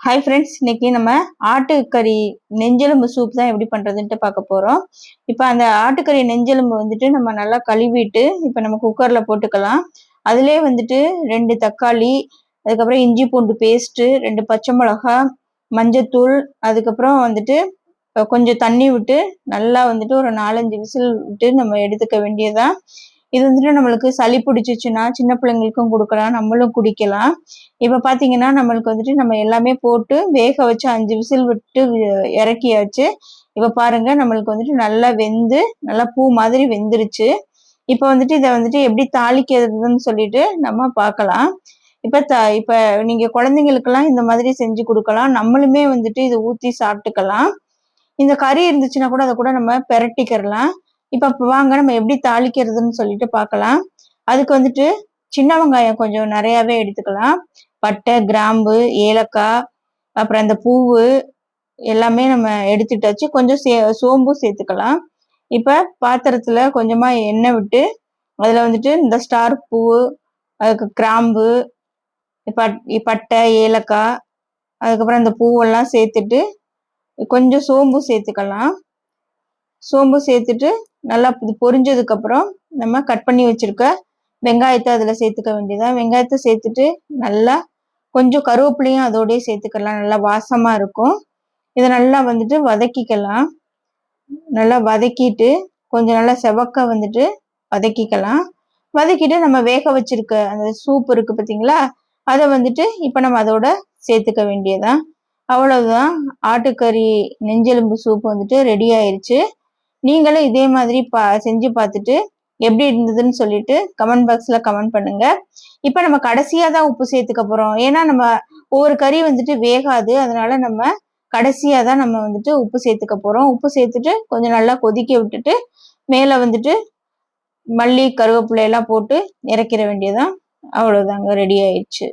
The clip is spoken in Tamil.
ஹாய் ஃப்ரெண்ட்ஸ் இன்னைக்கு நம்ம ஆட்டுக்கறி நெஞ்செலும்பு சூப் தான் எப்படி பண்ணுறதுன்ட்டு பார்க்க போகிறோம் இப்போ அந்த ஆட்டுக்கறி நெஞ்செலும்பு வந்துட்டு நம்ம நல்லா கழுவிட்டு இப்போ நம்ம குக்கரில் போட்டுக்கலாம். அதிலே வந்துட்டு ரெண்டு தக்காளி அதுக்கப்புறம் இஞ்சி பூண்டு பேஸ்ட்டு ரெண்டு பச்சை மிளகா மஞ்சத்தூள் அதுக்கப்புறம் வந்துட்டு கொஞ்சம் தண்ணி விட்டு நல்லா வந்துட்டு ஒரு நாலஞ்சு விசில் விட்டு நம்ம எடுத்துக்க வேண்டியதான் இது வந்துட்டு நம்மளுக்கு சளி பிடிச்சிச்சுன்னா சின்ன பிள்ளைங்களுக்கும் கொடுக்கலாம் நம்மளும் குடிக்கலாம். இப்போ பார்த்தீங்கன்னா நம்மளுக்கு வந்துட்டு நம்ம எல்லாமே போட்டு வேக வச்சு அஞ்சு விசில் விட்டு இறக்கியாச்சு. இப்போ பாருங்க நம்மளுக்கு வந்துட்டு நல்லா வெந்து நல்லா பூ மாதிரி வெந்துருச்சு. இப்போ வந்துட்டு இதை வந்துட்டு எப்படி தாளிக்கிறதுன்னு சொல்லிட்டு நம்ம பார்க்கலாம். இப்போ த இப்போ நீங்கள் குழந்தைங்களுக்கெல்லாம் இந்த மாதிரி செஞ்சு கொடுக்கலாம். நம்மளுமே வந்துட்டு இதை ஊற்றி சாப்பிட்டுக்கலாம். இந்த கறி இருந்துச்சுன்னா கூட அதை கூட நம்ம பெரட்டிக்கிறலாம். இப்போ வாங்க நம்ம எப்படி தாளிக்கிறதுன்னு சொல்லிட்டு பார்க்கலாம் அதுக்கு வந்துட்டு சின்ன வெங்காயம் கொஞ்சம் நிறையாவே எடுத்துக்கலாம். பட்டை கிராம்பு ஏலக்காய் அப்புறம் அந்த பூவு எல்லாமே நம்ம எடுத்துட்டாச்சு. கொஞ்சம் சே சோம்பும் சேர்த்துக்கலாம். இப்போ பாத்திரத்தில் கொஞ்சமாக எண்ணெய் விட்டு அதில் வந்துட்டு இந்த ஸ்டார் பூவு அதுக்கு கிராம்பு பட் பட்டை ஏலக்காய் அதுக்கப்புறம் இந்த பூவெல்லாம் சேர்த்துட்டு கொஞ்சம் சோம்பு சேர்த்துக்கலாம். சோம்பு சேர்த்துட்டு நல்லா இது பொரிஞ்சதுக்கப்புறம் நம்ம கட் பண்ணி வச்சுருக்க வெங்காயத்தை அதில் சேர்த்துக்க வேண்டியதான் வெங்காயத்தை சேர்த்துட்டு நல்லா கொஞ்சம் கருவேப்பிலையும் அதோடய சேர்த்துக்கலாம். நல்லா வாசமாக இருக்கும். இதை நல்லா வந்துட்டு வதக்கிக்கலாம். நல்லா வதக்கிட்டு கொஞ்சம் நல்லா செவக்க வந்துட்டு வதக்கிக்கலாம். வதக்கிட்டு நம்ம வேக வச்சிருக்க அந்த சூப் இருக்கு பார்த்தீங்களா அதை வந்துட்டு இப்போ நம்ம அதோட சேர்த்துக்க வேண்டியதான் அவ்வளவுதான். ஆட்டுக்கறி நெஞ்செலும்பு சூப் வந்துட்டு ரெடி ஆயிடுச்சு நீங்களும் இதே மாதிரி பா செஞ்சு பார்த்துட்டு எப்படி இருந்ததுன்னு சொல்லிட்டு கமெண்ட் பாக்ஸில் கமெண்ட் பண்ணுங்க. இப்போ நம்ம கடைசியாக தான் உப்பு சேர்த்துக்க போகிறோம் ஏன்னா நம்ம ஒவ்வொரு கறி வந்துட்டு வேகாது. அதனால நம்ம கடைசியாக தான் நம்ம வந்துட்டு உப்பு சேர்த்துக்க போகிறோம் உப்பு சேர்த்துட்டு கொஞ்சம் நல்லா கொதிக்க விட்டுட்டு மேலே வந்துட்டு மல்லி கருவேப்பிலை எல்லாம் போட்டு இறக்கிற வேண்டியதான் அவ்வளோதாங்க ரெடி ஆயிடுச்சு.